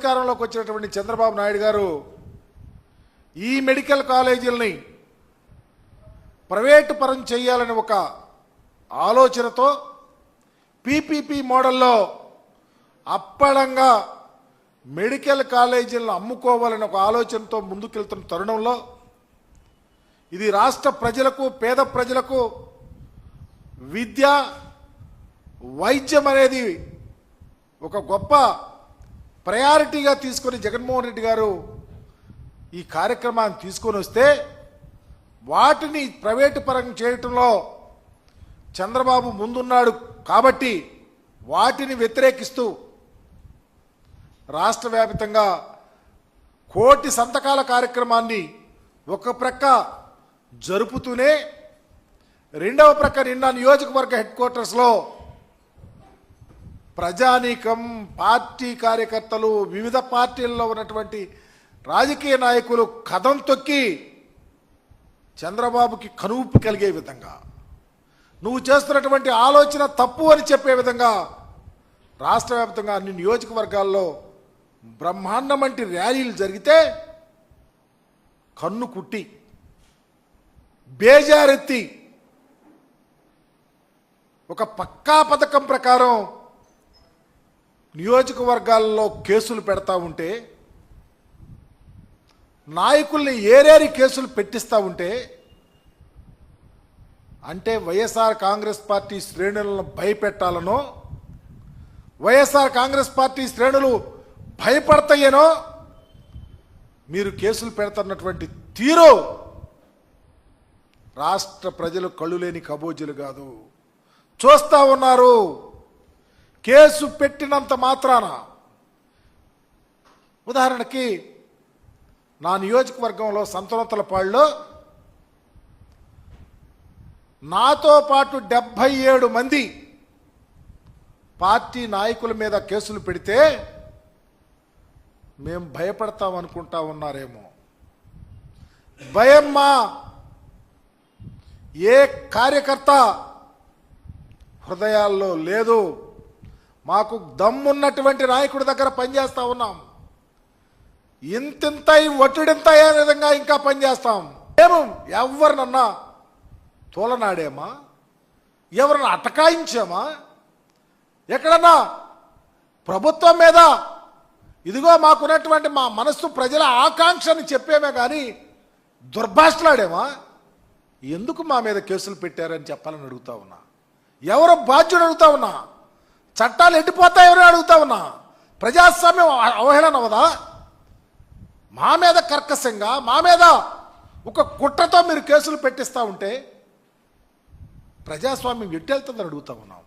అధికారంలోకి వచ్చినటువంటి చంద్రబాబు నాయుడు గారు ఈ మెడికల్ కాలేజీలని ప్రైవేటు పరం చేయాలని ఒక ఆలోచనతో పీపీపీ మోడల్లో అప్పడంగా మెడికల్ కాలేజీలను అమ్ముకోవాలని ఒక ఆలోచనతో ముందుకెళ్తున్న తరుణంలో ఇది రాష్ట్ర ప్రజలకు పేద ప్రజలకు విద్య వైద్యం అనేది ఒక గొప్ప ప్రయారిటీగా తీసుకొని జగన్మోహన్ రెడ్డి గారు ఈ కార్యక్రమాన్ని తీసుకొని వస్తే వాటిని ప్రైవేటు పరంగా చేయటంలో చంద్రబాబు ముందున్నాడు కాబట్టి వాటిని వ్యతిరేకిస్తూ రాష్ట్ర వ్యాపితంగా కోటి సంతకాల కార్యక్రమాన్ని ఒక ప్రక్క జరుపుతూనే రెండవ ప్రక్క నిన్న నియోజకవర్గ హెడ్ క్వార్టర్స్లో ప్రజానీకం పార్టీ కార్యకర్తలు వివిధ పార్టీల్లో ఉన్నటువంటి రాజకీయ నాయకులు కథం తొక్కి చంద్రబాబుకి కనువిప్పు కలిగే విధంగా నువ్వు చేస్తున్నటువంటి ఆలోచన తప్పు అని చెప్పే విధంగా రాష్ట్ర వ్యాప్తంగా అన్ని నియోజకవర్గాల్లో బ్రహ్మాండం వంటి ర్యాలీలు జరిగితే కన్ను కుట్టి బేజారెత్తి ఒక పక్కా పథకం ప్రకారం నియోజకవర్గాల్లో కేసులు పెడతా ఉంటే నాయకుల్ని ఏరేరి కేసులు పెట్టిస్తూ ఉంటే అంటే వైఎస్ఆర్ కాంగ్రెస్ పార్టీ శ్రేణులను భయపెట్టాలనో వైఎస్ఆర్ కాంగ్రెస్ పార్టీ శ్రేణులు భయపడతాయేనో మీరు కేసులు పెడుతున్నటువంటి తీరు రాష్ట్ర ప్రజలు కళ్ళు లేని కబోజీలు కాదు. చూస్తూ ఉన్నారు. కేసు పెట్టినంత మాత్రాన ఉదాహరణకి నా నియోజకవర్గంలో సంతనోత్తలపాడులో నాతో పాటు డెబ్భై ఏడు మంది పార్టీ నాయకుల మీద కేసులు పెడితే మేము భయపడతాం అనుకుంటా ఉన్నారేమో. భయమ్మా! ఏ కార్యకర్త హృదయాల్లో లేదు. మాకు దమ్మున్నటువంటి నాయకుడి దగ్గర పనిచేస్తా ఉన్నాం. ఇంతింత ఒట్టుడింత అయ్యే విధంగా ఇంకా పనిచేస్తాం? మేము ఎవరినన్నా తోలనాడేమా? ఎవరిని అటకాయించామా? ఎక్కడన్నా ప్రభుత్వం మీద ఇదిగో మాకున్నటువంటి మా మనస్సు ప్రజల ఆకాంక్షని చెప్పేమే కానీ దుర్భాషలాడేమా? ఎందుకు మా మీద కేసులు పెట్టారని చెప్పాలని అడుగుతా ఉన్నా? ఎవరు బాధ్యుడు అడుగుతా ఉన్నా? చట్టాలు ఎండిపోతాయని అడుగుతా ఉన్నా. ప్రజాస్వామ్యం అవహేళన అవదా మా మీద కర్కశంగా మా మీద ఒక కుట్రతో మీరు కేసులు పెట్టిస్తా ఉంటే ప్రజాస్వామ్యం ఎట్టెళ్తుందని అడుగుతా ఉన్నాం.